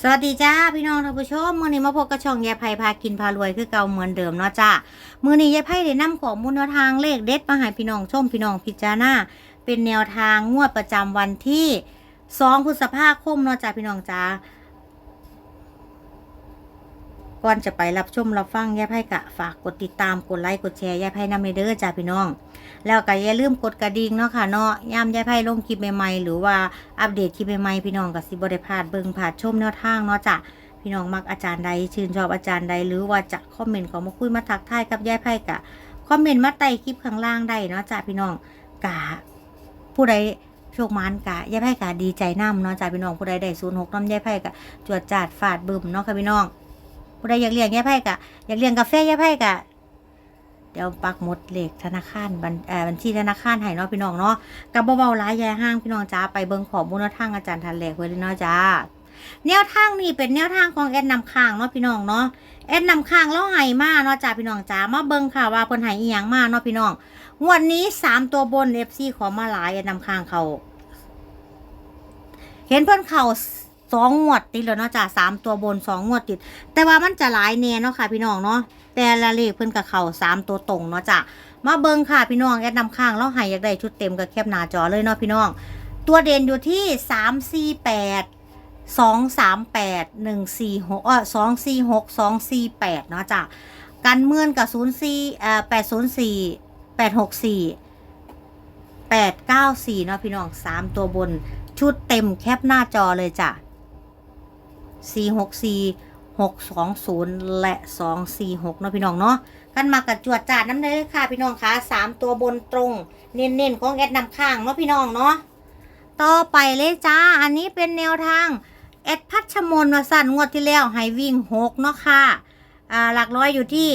สวัสดีจ้าพี่น้องท่านผู้ชมมื้อนี้มาพบกับช่องยายไผ่พากินพารวยคือเก่าเหมือนเดิมเนาะจ้ามื้อนี้ยายไผ่ได้นำของมูลแนทางเลขเด็ดมาให้พี่น้องชมพี่น้องพิจารณาเป็นแนวทางงวดประจำวันที่ 2 พฤษภาคมเนาะจ้าพี่น้องจ้า ก่อนจะไปรับชมรับฟังยายไผ่กะฝากกดติดตามกดไลค์กดแชร์ยายไผ่นำเด้อจ้าพี่น้อง แล้วก็อย่าลืมกดกระดิ่งเนาะค่ะเนาะยามยายไพ่ลงคลิปใหม่ๆหรือว่าอัปเดตคลิปใหม่ๆพี่น้องก็สิบ่ได้พลาดเบิ่งพลาดชมแนวทางเนาะจ้ะพี่น้องมักอาจารย์ใดชื่นชอบอาจารย์ใดหรือว่าจะคอมเมนต์ก็มาคุยมาทักทายกับยายไพ่กะคอมเมนต์มาใต้คลิปข้างล่างได้เนาะจ้ะพี่น้องกะผู้ใดโชคมันกะยายไพ่กะดีใจนํเนาะจ้ะพี่น้องผู้ใดได้ศูนย์หกน้ำยายไพ่กะจวดจาดฟาดบึมเนาะค่ะพี่น้อง ผู้ใดอยากเลี้ยงยายไพ่กะอยากเลี้ยงกาแฟยายไพ่กะเดี๋ยวปักหมดเลขธนาคารบัญเออบัญชีธนาคารให้เนาะพี่น้องเนาะกับเบาๆร้ายยายห้างพี่น้องจ้าไปเบิ่งขอบุญแนวทางอาจารย์ทันแหลกไว้เลยเนาะจ้าแนวทางนี้เป็นแนวทางของแอดนำค้างเนาะพี่น้องเนาะแอดนำค้างแล้วให้มาเนาะจ้าพี่น้องจ้ามาเบิ่งค่ะว่าเพิ่นให้อีหยังมาเนาะพี่น้องงวดนี้สามตัวบน FC ขอมาหลายแอดนำค้างเขาเห็นเพิ่นเข่า สองงวดติดแล้วเนาะจ้าสามตัวบนสองงวดติด แต่ว่ามันจะหลายแน่เนาะค่ะพี่น้องเนาะแต่ละเลขเพิ่นกับเข่าสามตัวตรงเนาะจ้ะมาเบิ่งค่ะพี่น้องแอดนำข้างแล้วให้อยากได้ชุดเต็มกับแคบหน้าจอเลยเนาะพี่น้อง ตัวเด่นอยู่ที่สามสี่แปดสองสามแปดหนึ่งสี่หกเออสองสี่หกสองสี่แปดเนาะจ้ะกันเมื่อนกับศูนย์สี่เอ่อแปดศูนย์สี่แปดหกสี่แปดเก้าสี่เนาะพี่น้องสามตัวบนชุดเต็มแคปหน้าจอเลยจ้ะ สี่หกสี่620 และ 246เนาะพี่น้องเนาะกันมากับจวดจาดน้ำเลยค่ะพี่น้องคะสามตัวบนตรง เน้นๆของแอดนำข้างเนาะพี่น้องเนาะต่อไปเลยจ้า อันนี้เป็นแนวทางแอดพัชมนมาสั่นงวดที่แล้วให้วิ่งหกเนาะค่ะ อ่าหลักร้อยอยู่ที่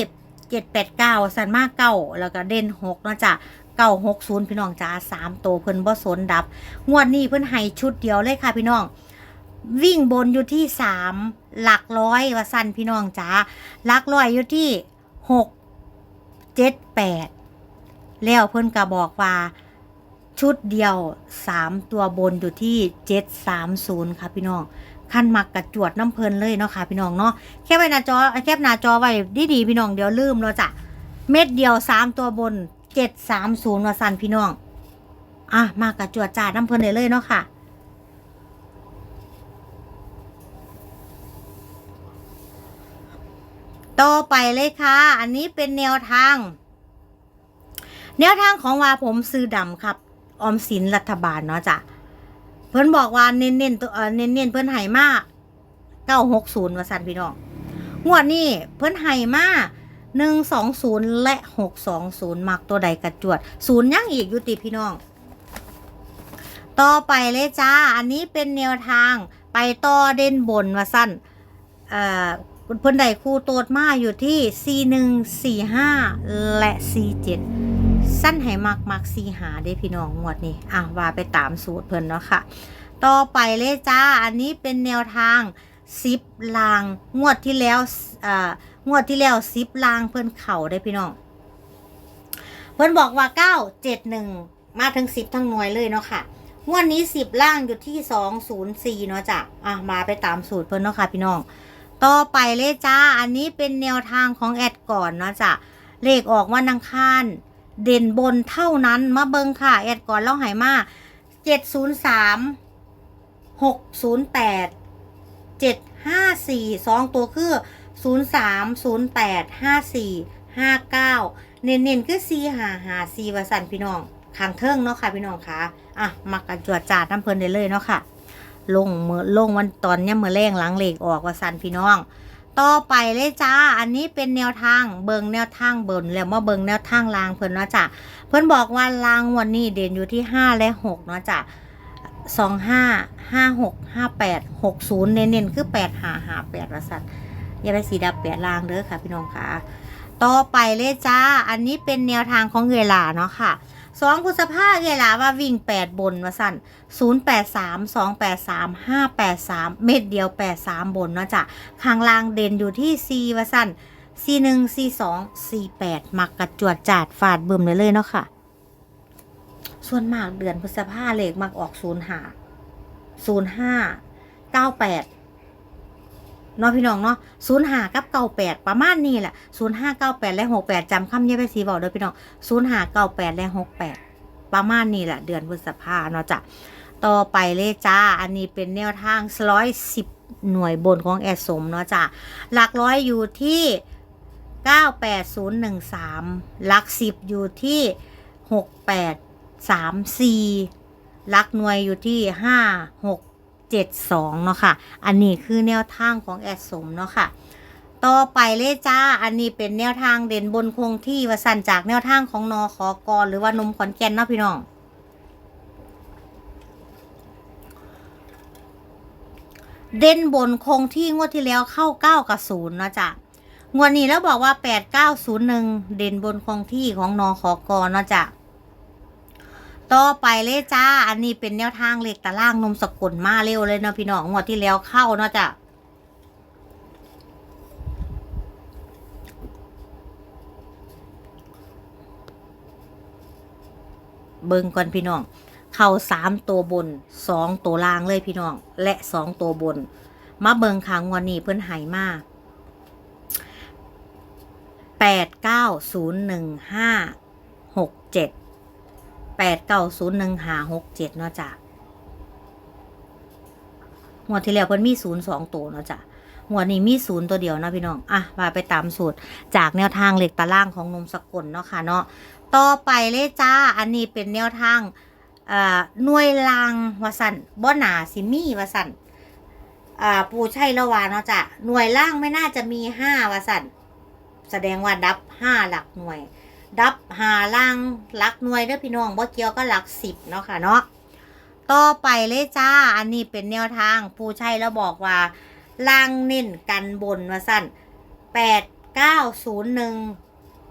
789สันมากเก้าแล้วก็เด่นหกเนาะจ้ะเก้าหกศูนย์พี่น้องจ้าสามตัวเพิ่นบ่สนดับ งวดนี้เพิ่นให้ชุดเดียวเลยค่ะพี่น้อง วิ่งบนอยู่ที่สามหลักร้อยว่าสั้นพี่น้องจ้าหลักร้อยอยู่ที่หกเจ็ดแปดแล้วเพิ่นก็บอกว่าชุดเดียวสามตัวบนอยู่ที่เจ็ดสามศูนย์ค่ะพี่น้องขั้นมักกระจวดน้ำเพลินเลยเนาะค่ะพี่น้องเนาะแค่ไว้หน้าจอแคบหน้าจอไว้ดีๆพี่น้องเดี๋ยวลืมเราจะเม็ดเดียวสามตัวบนเจ็ดสามศูนย์ว่าสั้นพี่น้องอะมากกระจวดจาน้ำเพลินเลยเลยเนาะค่ะ ต่อไปเลยค่ะ อันนี้เป็นแนวทาง แนวทางของว่าผมซื้อดำครับ ออมสินรัฐบาลเนาะจ้ะ เพิ่อนบอกว่าเน้นเน้นตัวเน้นเน้นเพิ่อนให้มาเก้าหกศูนย์ว่าสันพี่น้อง งวดนี้เพิ่อนให้มาหนึ่งสองศูนย์และหกสองศูนย์มักตัวใดกระจวดศูนย์ยังอีกยู่ติพี่น้อง ต่อไปเลยจ้า อันนี้เป็นแนวทางไปต่อเด่นบนว่าสั้น เอ่อเพิ่นได้คู่โตดมาอยู่ที่ C1 C5 และ C7 สั้นให้มักมัก C5 ได้พี่น้องงวดนี้อะว่าไปตามสูตรเพิ่นเนาะค่ะ ต่อไปเลยจ้า อันนี้เป็นแนวทาง10ลาง งวดที่แล้วอ่างวดที่แล้ว10ลางเพิ่นเข่าได้พี่น้อง เพิ่นบอกว่า 971 มาถึง10ทั้งหน่วยเลยเนาะค่ะงวดนี้10ล่างอยู่ที่204เนาะจ้ะอะมาไปตามสูตรเพิ่นเนาะค่ะพี่น้อง ต่อไปเลยจ้า อันนี้เป็นแนวทางของแอดก่อนเนาะจ้ะ เลขออกวันอังคาร เด่นบนเท่านั้น มาเบิงค่ะ แอดก่อนเล่าหายมาเจ็ดศูนย์สามหกศูนย์แปดเจ็ดห้าสี่สองตัวคือศูนย์สามศูนย์แปดห้าสี่ห้าเก้าเน้นๆคือสี่หาหาสี่วสันพี่น้องขางเทิงเนาะค่ะพี่น้องค่ะ อะมักกันจวดจาดน้ำเพลินได้เลยเนาะค่ะ ลงเมื่อลงวันตอนเนี้ยเมื่อแรงหลังเหล็กออกว่าสันพี่น้อง ต่อไปเลยจ้า อันนี้เป็นแนวทางเบิงแนวทางบนแล้วมาเบิงแนวทางลางเพิ่นเนาะจ้ะเพิ่นบอกว่าลางวันนี้เด่นอยู่ที่ห้าและหกเนาะจ้ะสองห้าห้าหกห้าแปดหกศูนย์เน้นๆคือแปดหาหาแปดว่าสัตว์อย่าไปสีดับแปดลางเด้อค่ะพี่น้องค่ะ ต่อไปเลยจ้า อันนี้เป็นแนวทางของเวลาเนาะค่ะสองพุทธภาพเวลาว่าวิ่งแปดบนว่าสั่น083 283 583เม็ดเดียว83บนเนาะจ้ะข้างล่างเด่นอยู่ที่ C ว่าสั้น C1 C2 C8 มักกระจวดจาดฟาดเบึมเลยเลยเนาะค่ะ ส่วนมากเดือนพฤษภาเลขมักออก05 05 98 เนาะพี่น้องเนาะศูนย์หากับเก้าแปดประมาณนี้แหละศูนย์ห้าเก้าแปดและหกแปดจำคำแยกไปสีบอกเด้อพี่น้องศูนย์หาเก้าแปดและหกแปดประมาณนี้แหละเดือนพฤษภาเนาะจ้ะต่อไปเลยจ้า อันนี้เป็นแนวทางร้อยสิบหน่วยบนของแอดสมเนาะจ้ะหลักร้อยอยู่ที่ 98013 หลักสิบอยู่ที่ 6834 หลักหน่วยอยู่ที่ 72 เนาะค่ะ อันนี้คือแนวทางของแอดสมเนาะค่ะ ต่อไปเลยจ้า อันนี้เป็นแนวทางเด่นบนคงที่ว่าสั่นจากแนวทางของนอขอกรหรือว่านมขอนแก่นเนาะพี่น้องเด่นบนคงที่งวดที่แล้วเข้าเก้ากับศูนย์เนาะจ้ะงวดนี้แล้วบอกว่า8901เด่นบนคงที่ของนอขอกรเนาะจ้ะ ต่อไปเลยจ้า อันนี้เป็นแนวทางเลขตารางนมสกุลมาเร็วเลยเนาะพี่น้องงวดที่แล้วเข้าเนาะจ้ะเบิ่งก่อนพี่น้อง เข้าสามตัวบนสองตัวล่างเลยพี่น้อง และสองตัวบน มาเบิ่งขางวันนี้เพิ่นหายมาแปดเก้าศูนย์หนึ่งห้าหกเจ็ด แปดเก้าศูนย์หนึ่งห้าหกเจ็ดเนาะจ้ะงวดที่แล้วเพิ่นมีศูนย์สองตัวเนาะจ้ะงวดนี้มีศูนย์ตัวเดียวนะพี่น้อง อะว่าไปตามสูตร จากแนวทางเหล็กตารางของนมสกุลเนาะค่ะเนาะ ต่อไปเลยจ้า อันนี้เป็นแนวทางอ่อหน่วยลางวสันบ่หนาสิมีวสันอ่าปูใช่ละวานเนาะจ้ะหน่วยล่างไม่น่าจะมีห้าวสันแสดงว่าดับห้าหลักหน่วย ดับหาล่างหลักหน่วยเด้อพี่น้องบ่เกี่ยวก็หลักสิบเนาะค่ะเนาะต่อไปเลยจ้า อันนี้เป็นแนวทางปูใช่แล้วบอกว่าล่างเน้นกันบนวสันแปดเก้าศูนย์หนึ่ง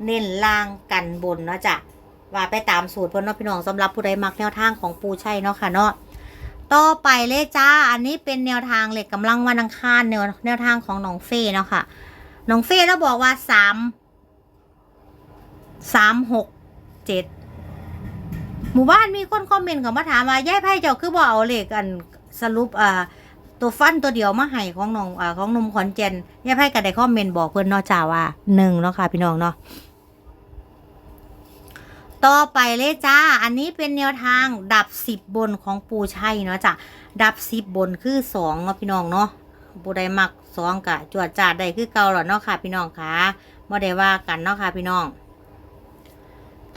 เน้นล่างกันบนเนาะจ้ะว่าไปตามสูตรเพิ่นเนาะพี่น้องสำหรับผู้ใดมักแนวทางของปูชัยเนาะค่ะเนาะต่อไปเลยจ้า อันนี้เป็นแนวทางเหล็กกำลังวันอังคารแนวแนวทางของน้องเฟ่เนาะค่ะน้องเฟ่แล้วบอกว่าสาม สามหกเจ็ดหมู่บ้านมีคนคอมเมนต์เขามาถามว่าย่ายไพ่เจ้าคือบ่เอาเหล็กอันสรุปอ่าตัวฟันตัวเดียวมาให้ของน้องอ่าของนมขอนแก่นย่ายไพ่ก็ได้คอมเมนต์บอกเพิ่อนเนาะจ้าว่าหนึ่งเนาะค่ะพี่น้องเนาะต่อไปเลยจ้า อันนี้เป็นแนวทางดับสิบบนของปูชัยเนาะจ้ะ ดับสิบบนคือสองเนาะพี่น้องเนาะปูได้มักสองกะจวดจาได้คือเก่าหรอเนาะค่ะ พี่น้องค่ะบ่ได้ว่ากันเนาะค่ะพี่น้อง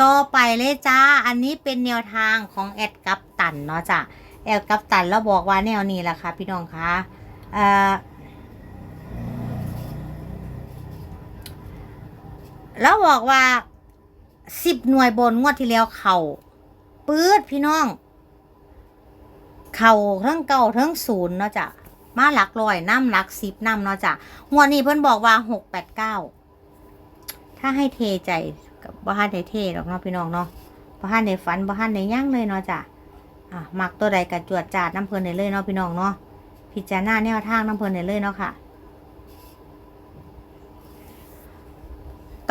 ต่อไปเลยจ้า อันนี้เป็นแนวทางของแอดกัปตันเนาะจ้ะแอดกัปตันแล้วบอกว่าแนวนี้แหละค่ะพี่น้องคะเอ่อแล้วบอกว่าสิบหน่วยบนงวดที่แล้วเขาปื๊ดพี่น้อง เข่าทั้งเก่าทั้งศูนย์เนาะจ้ะมาหลักร้อยน้ำหลักสิบน้ำเนาะจ้ะงวดนี้เพิ่นบอกว่าหกแปดเก้าถ้าให้เทใจ กับบ้านได้เทหรอกเนาะพี่น้องเนาะบ้านได้ฝันบ้านได้ยั่งเลยเนาะจ้ะอะมักตัวใดกับจวดจาดน้ำเพลินได้เลยเนาะพี่น้องเนาะพิจารณาแนวทางน้ำเพลินได้เลยเนาะค่ะ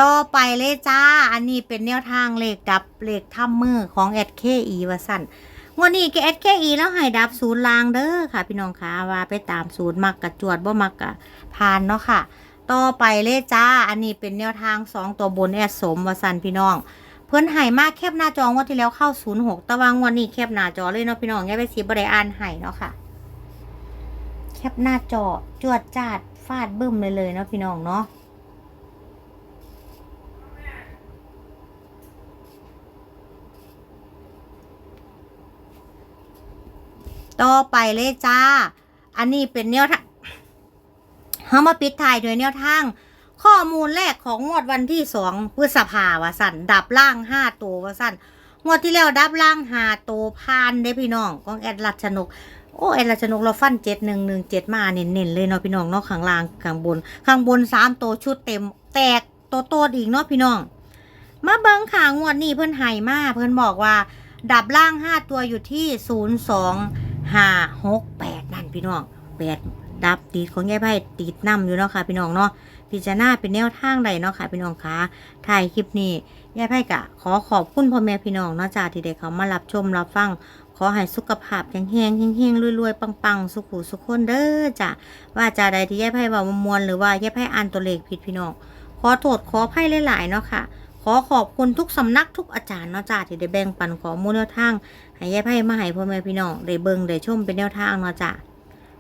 ต่อไปเลยจ้า อันนี้เป็นแนวทางเลขดับเลขถ้ำมือของ SKE วสันวันนี้แก SKE แล้วให้ดับศูนย์ลางเด้อค่ะ พี่น้องคะว่าไปตามศูนย์มักกะจวดบ่มักกะผ่านเนาะค่ะ ต่อไปเลยจ้า อันนี้เป็นแนวทางสองตัวบนแอดสมวสันพี่น้อง เพื่อนให้มากแคบหน้าจองวันที่แล้วเข้าศูนย์หกตะวางวันนี้แคบหน้าจอเลยเนาะพี่น้องอย่ไปสีบริอ่านให้เนาะค่ะ แคบหน้าจอจวดจาดฟาดบึ้มเลยเลยเนาะพี่น้องเนาะต่อไปเลยจ้า อันนี้เป็นแนวทาง เฮามาปิดท้ายด้วยแนวทาง ข้อมูลแรกของงวดวันที่สองพฤษภาวะสันดับล่างห้าตัววะสันงวดที่แล้วดับล่างหาตัวพานได้พี่น้องของแอดรัชนกโอ้แอดรัชนกเราฟันเจ็ดหนึ่งหนึ่งเจ็ดมาเน้นๆเลยเนาะพี่น้องเนาะข้างล่างข้างบน ข้างบนสามตัวชุดเต็ม แตกตัวโตอีกเนาะพี่น้อง มาเบิ้งขางวดนี้เพิ่นไห้มาเพิ่นบอกว่า ดับล่างห้าตัวอยู่ที่ศูนย์สองห้าหกแปดนั่นพี่น้องแปด ดับติดของยายไพ่ติดนำอยู่เนาะค่ะพี่น้องเนาะพิจารณาเป็นแนวทางใดเนาะค่ะพี่น้องคะถ่ายคลิปนี้ยายไพ่กะ ขอขอบคุณพ่อแม่พี่น้องเนาะจ้าที่ได้เขามารับชมรับฟังขอให้สุขภาพแข็งแรงเฮงๆรวยๆ ปังๆ สุขุสุขคนเด้อจ้ะว่าจาใดที่แย่ไพ่ว่ามวลหรือว่าแย่ไพ่อ่านตัวเลขผิดพี่น้องขอโทษขอไพ่หลายๆเนาะค่ะ ขอขอบคุณทุกสำนักทุกอาจารย์เนาะจ้ะที่ได้แบ่งปันข้อมูลแนวทางให้แย่ไพ่มาให้พ่อแม่พี่น้องได้เบิ่งได้ชมเป็นแนวทางเนาะจ้ะ